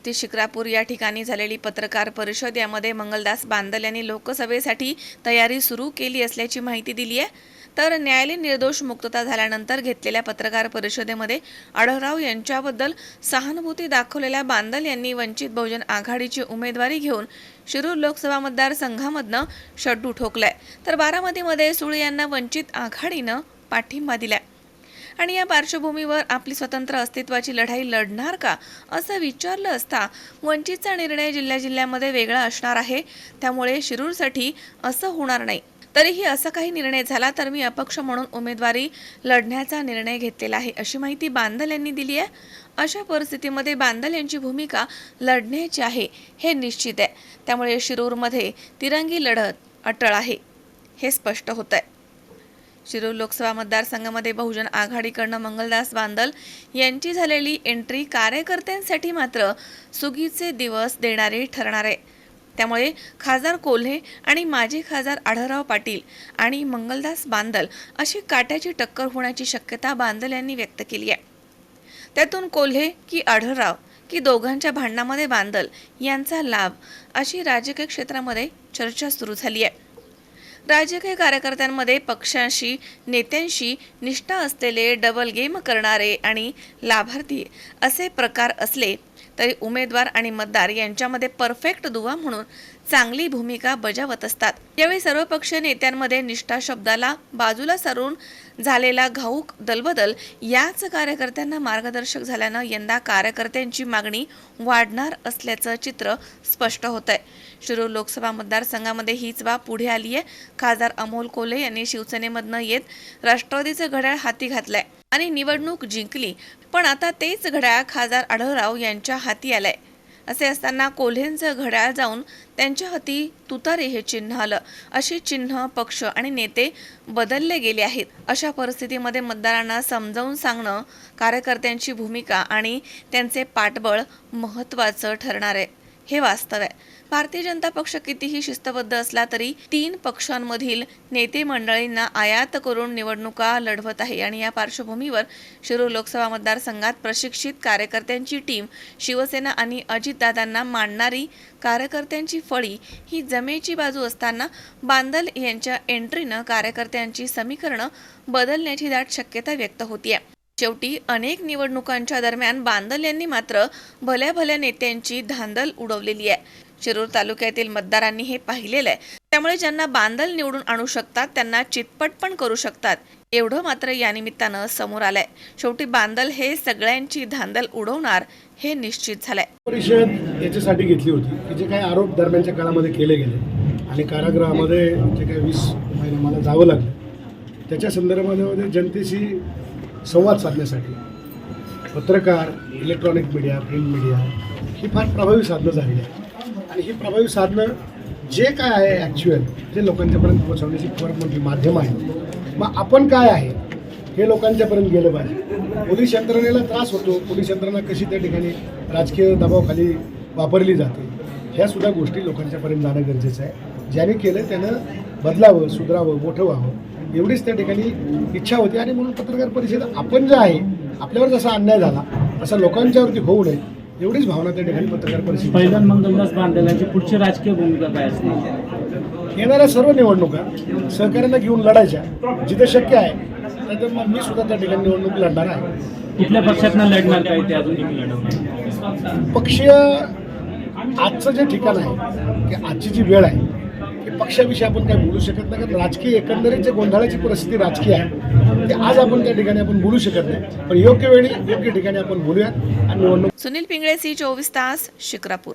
मुक्ती शिक्रापूर या ठिकाणी झालेली पत्रकार परिषद. यामध्ये मंगलदास बांदल यांनी लोकसभेसाठी तयारी सुरू केली असल्याची माहिती दिली आहे. तर न्यायालयीन निर्दोष मुक्तता झाल्यानंतर घेतलेल्या पत्रकार परिषदेमध्ये आढळराव यांच्याबद्दल सहानुभूती दाखवलेल्या बांदल यांनी वंचित बहुजन आघाडीची उमेदवारी घेऊन शिरूर लोकसभा मतदारसंघामधनं शड्डू ठोकलाय. तर बारामतीमध्ये सुळे यांना वंचित आघाडीनं पाठिंबा दिलाय. आणि या पार्श्वभूमीवर आपली स्वतंत्र अस्तित्वाची लढाई लढणार का असं विचारलं असता वंचितचा निर्णय जिल्ह्या जिल्ह्यामध्ये वेगळा असणार आहे. त्यामुळे शिरूरसाठी असं होणार नाही. तरीही असा काही निर्णय झाला तर मी अपक्ष म्हणून उमेदवारी लढण्याचा निर्णय घेतलेला आहे अशी माहिती बांदल यांनी दिली आहे. अशा परिस्थितीमध्ये बांदल यांची भूमिका लढण्याची आहे हे निश्चित आहे. त्यामुळे शिरूरमध्ये तिरंगी लढत अटळ आहे हे स्पष्ट होत आहे शिरूर लोकसभा मतदारसंघामध्ये बहुजन आघाडीकडनं मंगलदास बांदल यांची झालेली एंट्री कार्यकर्त्यांसाठी मात्र सुगीचे दिवस देणारे ठरणार आहे. त्यामुळे खासदार कोल्हे आणि माजी खासदार आढळराव पाटील आणि मंगलदास बांदल अशी काट्याची टक्कर होण्याची शक्यता बांदल यांनी व्यक्त केली आहे. त्यातून कोल्हे की आढळराव की दोघांच्या भांडणामध्ये बांदल यांचा लाभ अशी राजकीय क्षेत्रामध्ये चर्चा सुरू झाली आहे. राजकीय कार्यकर्त्यांमध्ये पक्षांशी नेत्यांशी निष्ठा असलेले डबल गेम करणारे आणि लाभार्थी असे प्रकार असले तरी उमेदवार आणि मतदार यांच्यामध्ये परफेक्ट दुवा म्हणून चांगली भूमिका बजावत असतात. यावेळी सर्वपक्षीय नेत्यांमध्ये निष्ठा शब्दाला बाजूला सरून झालेला घाऊक दलबदल याच कार्यकर्त्यांना मार्गदर्शक झाल्यानं यंदा कार्यकर्त्यांची मागणी वाढणार असल्याचं चित्र स्पष्ट होत आहे शिरूर लोकसभा मतदारसंघामध्ये हीच बाब पुढे आली आहे खासदार अमोल कोल्हे यांनी शिवसेनेमधनं येत राष्ट्रवादीचं घड्याळ हाती घातलंय. आणि निवडणूक जिंकली. पण आता तेच घड्याळ खासदार आढळराव यांच्या हाती आलंय. असे असताना कोल्हेंचं घड्याळ जाऊन त्यांच्या हाती तुतारे हे चिन्ह आलं. अशी चिन्ह पक्ष आणि नेते बदलले गेले आहेत. अशा परिस्थितीमध्ये मतदारांना समजावून सांगणं कार्यकर्त्यांची भूमिका आणि त्यांचे पाठबळ महत्त्वाचं ठरणार आहे. हे वास्तव आहे. भारतीय जनता पक्ष कितीही शिस्तबद्ध असला तरी तीन पक्षांमधील नेते मंडळींना आयात करून निवडणुका लढवत आहे आणि या पार्श्वभूमीवर शिरूर लोकसभा मतदारसंघात प्रशिक्षित कार्यकर्त्यांची टीम शिवसेना आणि अजितदादांना मांडणारी कार्यकर्त्यांची फळी ही जमेची बाजू असताना बांदल यांच्या एंट्रीनं कार्यकर्त्यांची समीकरणं बदलण्याची दाट शक्यता व्यक्त होतीये. शेवटी अनेक निवडणुकांच्या दरम्यान बांदल यांनी मात्र भल्या भल्या नेत्यांची धांदल उडवलेली आहे. शिरूर तालुक्यातील मतदारांनी हे पाहिलेलं आहे. त्यामुळे ज्यांना बांदल निवडून आणू शकतात त्यांना चितपट पण करू शकतात. एवढं मात्र या निमित्तानं समोर आलंय. शेवटी बांदल हे सगळ्यांची धांदल उडवणार हे निश्चित झालंय. परिषद याच्यासाठी घेतली होती की जे काही आरोप दरम्यानच्या काळामध्ये केले गेले आणि कारागृहामध्ये जे काही वीस महिने मला जावं लागलं त्याच्या संदर्भामध्ये जनतेशी संवाद साधण्यासाठी. पत्रकार इलेक्ट्रॉनिक मीडिया प्रिंट मीडिया ही फार प्रभावी साधनं झाली आहे आणि ही प्रभावी साधनं जे काय आहे ॲक्च्युअल ते लोकांच्यापर्यंत पोहोचवण्याची फार मोठी माध्यम आहे. मग आपण काय आहे हे लोकांच्यापर्यंत गेलं पाहिजे. पोलीस यंत्रणेला त्रास होतो. पोलीस यंत्रणा कशी त्या ठिकाणी राजकीय दबावाखाली वापरली जाते ह्या सुद्धा गोष्टी लोकांच्यापर्यंत जाणं गरजेचं आहे. ज्याने केलं त्यानं बदलावं सुधरावं मोठं व्हावं. एवढीच त्या ठिकाणी इच्छा होती. आणि म्हणून पत्रकार परिषद आपण जे आहे आपल्यावर जसा अन्याय झाला तसा लोकांच्यावरती होऊ नये एवढीच भावना त्या ठिकाणी पत्रकार परिषद पहिल्यान मंगलदास बांधलेल्याची पुढची राजकीय भूमिका काय असणार? येणाऱ्या सर्व निवडणुका सहकार्यांना घेऊन लढायच्या जिथे शक्य आहे तर मग मी सुद्धा त्या ठिकाणी निवडणूक लढणार आहे. कुठल्या पक्षातनं लढणार काय ते अजून पक्षीय आजचं जे ठिकाण आहे की आजची जी वेळ आहे पक्षाविषयी आपण काही बोलू शकत नाही कारण राजकीय एकंदरीत जे गोंधळाची परिस्थिती राजकीय आहे ते आज आपण त्या ठिकाणी आपण बोलू शकत नाही. पण योग्य वेळी योग्य ठिकाणी आपण बोलूयात. आणि निवडणूक सुनील पिंगळे सी चोवीस तास शिक्रापूर.